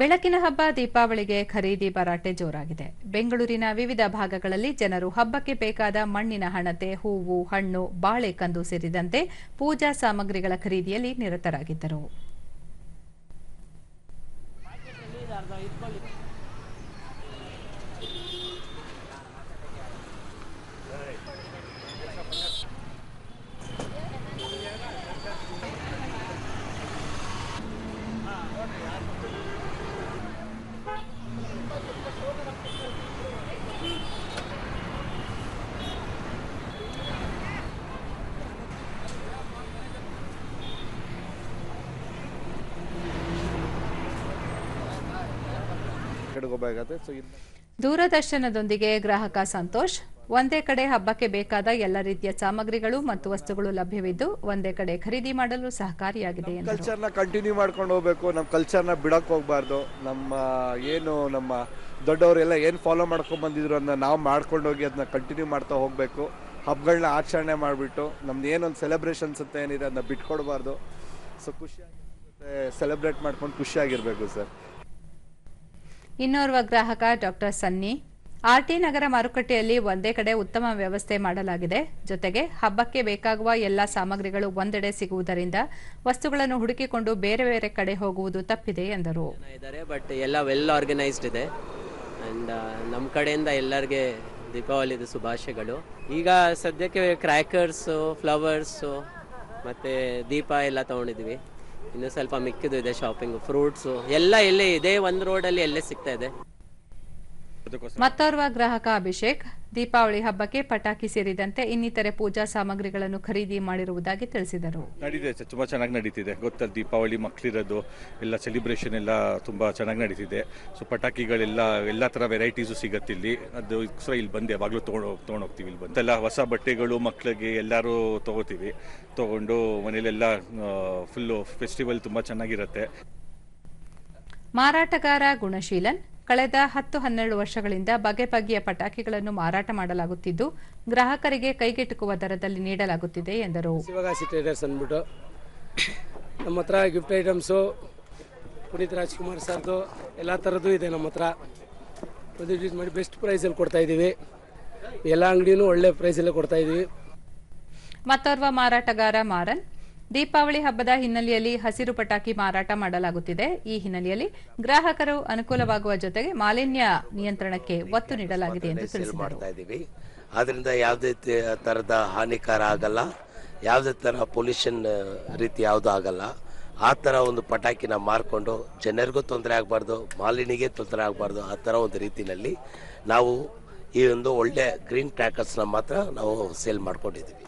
ಬೆಳಕಿನ ಹಬ್ಬ, ದೀಪಾವಳಿಗೆ ಖರೀದಿ ಭರಾಟೆ ಜೋರಾಗಿದೆ. ಬೆಂಗಳೂರಿನ ವಿವಿಧ ಭಾಗಗಳಲ್ಲಿ ಜನರು ಹಬ್ಬಕ್ಕೆ ಬೇಕಾದ ಮಣ್ಣಿನ ಹಣತೆ, ಹೂವು, ಹಣ್ಣು, ಬಾಳೆಕಂದು ಸೇರಿದಂತೆ ಪೂಜಾ ಸಾಮಗ್ರಿಗಳ ಖರೀದಿಯಲ್ಲಿ ನಿರತರಾಗಿದ್ದರು. ಹೋಗಬೇಕಾಗುತ್ತೆ ಸೊ ದೂರದರ್ಶನದೊಂದಿಗೆ ಗ್ರಾಹಕ ಸಂತೋಷ್ ಒಂದೇ ಕಡೆ ಹಬ್ಬಕ್ಕೆ ಬೇಕಾದ ಎಲ್ಲ ರೀತಿಯ ಸಾಮಗ್ರಿಗಳು ಮತ್ತು ವಸ್ತುಗಳು ಲಭ್ಯವಿದ್ದು ಒಂದೇ ಕಡೆ ಖರೀದಿ ಮಾಡಲು ಸಹಕಾರಿಯಾಗಿದೆ ಕಲ್ಚರ್ ಕಲ್ಚರ್ನ ಕಂಟಿನ್ಯೂ ಮಾಡ್ಕೊಂಡು ಹೋಗ್ಬೇಕು ನಮ್ಮ ಕಲ್ಚರ್ನ ಬಿಡಕ್ಕೆ ಹೋಗ್ಬಾರ್ದು. ನಮ್ಮ ಏನು ನಮ್ಮ ದೊಡ್ಡವರೆಲ್ಲ ಏನು ಫಾಲೋ ಮಾಡ್ಕೊಂಡು ಬಂದಿದ್ರು ಅದನ್ನ ನಾವು ಮಾಡ್ಕೊಂಡು ಹೋಗಿ ಅದನ್ನ ಕಂಟಿನ್ಯೂ ಮಾಡ್ತಾ ಹೋಗಬೇಕು. ಹಬ್ಬಗಳನ್ನ ಆಚರಣೆ ಮಾಡಿಬಿಟ್ಟು ನಮ್ದು ಏನೊಂದು ಸೆಲೆಬ್ರೇಷನ್ಸ್ ಅಂತ ಏನಿದೆ ಅದನ್ನ ಬಿಟ್ಕೊಡ್ಬಾರ್ದು. ಸೊ ಖುಷಿಯಾಗಿ ಸೆಲೆಬ್ರೇಟ್ ಮಾಡ್ಕೊಂಡು ಖುಷಿಯಾಗಿರ್ಬೇಕು ಸರ್. ಇನ್ನೋರ್ವ ಗ್ರಾಹಕ ಡಾಕ್ಟರ್ ಸನ್ನಿ, ಆರ್ಟಿ ನಗರ ಮಾರುಕಟ್ಟೆಯಲ್ಲಿ ಒಂದೇ ಕಡೆ ಉತ್ತಮ ವ್ಯವಸ್ಥೆ ಮಾಡಲಾಗಿದೆ. ಜೊತೆಗೆ ಹಬ್ಬಕ್ಕೆ ಬೇಕಾಗುವ ಎಲ್ಲ ಸಾಮಗ್ರಿಗಳು ಒಂದೆಡೆ ಸಿಗುವುದರಿಂದ ವಸ್ತುಗಳನ್ನು ಹುಡುಕಿಕೊಂಡು ಬೇರೆ ಬೇರೆ ಕಡೆ ಹೋಗುವುದು ತಪ್ಪಿದೆ ಎಂದರು. ಇದ್ದಾರೆ ಬಟ್ ಎಲ್ಲ ವೆಲ್ ಆರ್ಗನೈಸ್ಡ್ ಇದೆ. ಆ್ಯಂಡ್ ನಮ್ಮ ಕಡೆಯಿಂದ ಎಲ್ಲರಿಗೆ ದೀಪಾವಳಿದು ಶುಭಾಶಯಗಳು. ಈಗ ಸದ್ಯಕ್ಕೆ ಕ್ರ್ಯಾಕರ್ಸು ಫ್ಲವರ್ಸು ಮತ್ತು ದೀಪ ಎಲ್ಲ ತೊಗೊಂಡಿದ್ವಿ ಇನ್ನು ಸ್ವಲ್ಪ ಮಿಕ್ಕಿದ್ದು ಇದೆ ಶಾಪಿಂಗ್ ಫ್ರೂಟ್ಸು ಎಲ್ಲ ಎಲ್ಲೇ ಇದೆ ಒಂದು ರೋಡಲ್ಲಿ ಎಲ್ಲೇ ಸಿಗ್ತಾ ಇದೆ. ಮತ್ತೋರ್ವ ಗ್ರಾಹಕ ಅಭಿಷೇಕ್ ದೀಪಾವಳಿ ಹಬ್ಬಕ್ಕೆ ಪಟಾಕಿ ಸೇರಿದಂತೆ ಇನ್ನಿತರೆ ಪೂಜಾ ಸಾಮಗ್ರಿಗಳನ್ನು ಖರೀದಿ ಮಾಡಿರುವುದಾಗಿ ತಿಳಿಸಿದರು. ನಡೀತಿದೆ ಸರ್ ತುಂಬ ಚೆನ್ನಾಗಿ ನಡೀತಿದೆ. ಗೊತ್ತಲ್ಲ ದೀಪಾವಳಿ ಮಕ್ಕಳಿರೋದು ಎಲ್ಲ ಸೆಲೆಬ್ರೇಷನ್ ಎಲ್ಲ ತುಂಬಾ ಚೆನ್ನಾಗಿ ನಡೀತಿದೆ. ಸೊ ಪಟಾಕಿಗಳೆಲ್ಲ ಎಲ್ಲ ತರ ವೆರೈಟೀಸು ಸಿಗತ್ತೆ ಇಲ್ಲಿ. ಅದಕ್ಕೋಸ್ಕರ ಇಲ್ಲಿ ಬಂದೆ ಯಾವಾಗಲೂ ತೊಗೊಂಡು ತೊಗೊಂಡೋಗ್ತೀವಿ ಇಲ್ಲಿ ಬಂದೆಲ್ಲ ಎಲ್ಲ ಹೊಸ ಬಟ್ಟೆಗಳು ಮಕ್ಕಳಿಗೆ ಎಲ್ಲರೂ ತಗೋತೀವಿ. ತಗೊಂಡು ಮನೇಲೆಲ್ಲ ಫುಲ್ಲು ಫೆಸ್ಟಿವಲ್ ತುಂಬಾ ಚೆನ್ನಾಗಿರುತ್ತೆ. ಮಾರಾಟಗಾರ ಗುಣಶೀಲನ್ ಕಳೆದ ಹತ್ತು ಹನ್ನೆರಡು ವರ್ಷಗಳಿಂದ ಬಗೆ ಬಗೆಯ ಪಟಾಕಿಗಳನ್ನು ಮಾರಾಟ ಮಾಡಲಾಗುತ್ತಿದ್ದು ಗ್ರಾಹಕರಿಗೆ ಕೈಗೆಟುಕುವ ದರದಲ್ಲಿ ನೀಡಲಾಗುತ್ತಿದೆ ಎಂದರು. ಅಂದ್ಬಿಟ್ಟು ನಮ್ಮ ಹತ್ರ ಗಿಫ್ಟ್ ಐಟಮ್ಸು ಪುನೀತ್ ರಾಜ್ಕುಮಾರ್ ಸರ್ದು ಎಲ್ಲ ಥರದ್ದು ಇದೆ ನಮ್ಮ ಹತ್ರ. ಯೂಸ್ ಮಾಡಿ ಬೆಸ್ಟ್ ಪ್ರೈಸಲ್ಲಿ ಕೊಡ್ತಾ ಇದ್ದೀವಿ. ಎಲ್ಲ ಅಂಗಡಿನೂ ಒಳ್ಳೆ ಪ್ರೈಸಲ್ಲೇ ಕೊಡ್ತಾ ಇದ್ದೀವಿ. ಮತ್ತೋರ್ವ ಮಾರಾಟಗಾರ ಮಾರನ್ ದೀಪಾವಳಿ ಹಬ್ಬದ ಹಿನ್ನೆಲೆಯಲ್ಲಿ ಹಸಿರು ಪಟಾಕಿ ಮಾರಾಟ ಮಾಡಲಾಗುತ್ತಿದೆ. ಈ ಹಿನ್ನೆಲೆಯಲ್ಲಿ ಗ್ರಾಹಕರು ಅನುಕೂಲವಾಗುವ ಜೊತೆಗೆ ಮಾಲಿನ್ಯ ನಿಯಂತ್ರಣಕ್ಕೆ ಒತ್ತು ನೀಡಲಾಗಿದೆ ಎಂದು ತಿಳಿಸಿದರು. ಅದರಿಂದ ಯಾವುದೇ ಥರದ ಹಾನಿಕಾರ ಆಗಲ್ಲ. ಯಾವುದೇ ಥರ ಪೊಲ್ಯೂಷನ್ ರೀತಿ ಯಾವುದೂ ಆಗಲ್ಲ. ಆ ಥರ ಒಂದು ಪಟಾಕಿನ ಮಾರ್ಕೊಂಡು ಜನರಿಗೂ ತೊಂದರೆ ಆಗಬಾರ್ದು ಮಾಲಿನಿಗೆ ತೊಂದರೆ ಆಗಬಾರ್ದು ಆ ಥರ ಒಂದು ರೀತಿಯಲ್ಲಿ ನಾವು ಈ ಒಂದು ಒಳ್ಳೆ ಗ್ರೀನ್ ಕ್ರ್ಯಾಕರ್ಸ್ನ ಮಾತ್ರ ನಾವು ಸೇಲ್ ಮಾಡ್ಕೊಂಡಿದ್ದೀವಿ.